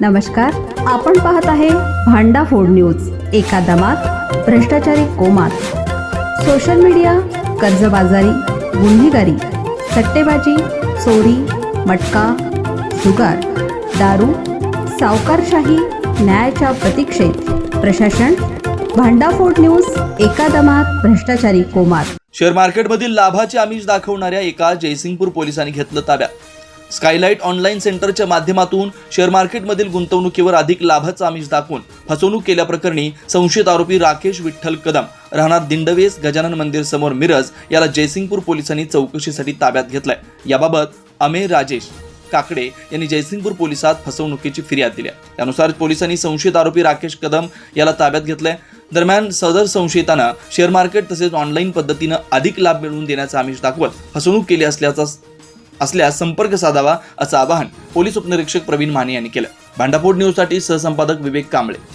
नमस्कार आपण पाहत आहे भांडा फोड न्यूज एका दमात भ्रष्टाचारी कोमात. सोशल मीडिया कर्जबाजारी गुन्हेगारी सट्टेबाजी चोरी मटका जुगार दारू सावकारशाही न्यायाच्या प्रतीक्षेत. प्रशासन भांडाफोड न्यूज एका दमात भ्रष्टाचारी कोमात. शेअर मार्केटमधील लाभाचे आमिष दाखवणाऱ्या एका जयसिंगपूर पोलिसांनी घेतलं ताब्यात. स्कायलाईट ऑनलाईन सेंटरच्या माध्यमातून शेअर मार्केटमधील गुंतवणुकीवर अधिक लाभाचं आमिष दाखवून फसवणूक केल्याप्रकरणी संशयित आरोपी राकेश विठ्ठल कदम राहणार दिंडवेस गजानन मंदिर समोर मिरज याला जयसिंगपूर पोलिसांनी चौकशीसाठी ताब्यात घेतलाय. याबाबत अमे राजेश काकडे यांनी जयसिंगपूर पोलिसात फसवणुकीची फिर्याद दिली आहे. त्यानुसार पोलिसांनी संशयित आरोपी राकेश कदम याला ताब्यात घेतलंय. दरम्यान सदर संशयितांना शेअर मार्केट तसेच ऑनलाईन पद्धतीनं अधिक लाभ मिळवून देण्याचा आमिष दाखवत फसवणूक केली असल्याचा असल्यास संपर्क साधावा असं आवाहन पोलीस उपनिरीक्षक प्रवीण माने यांनी केलं. भांडाफोड न्यूजसाठी सहसंपादक विवेक कांबळे.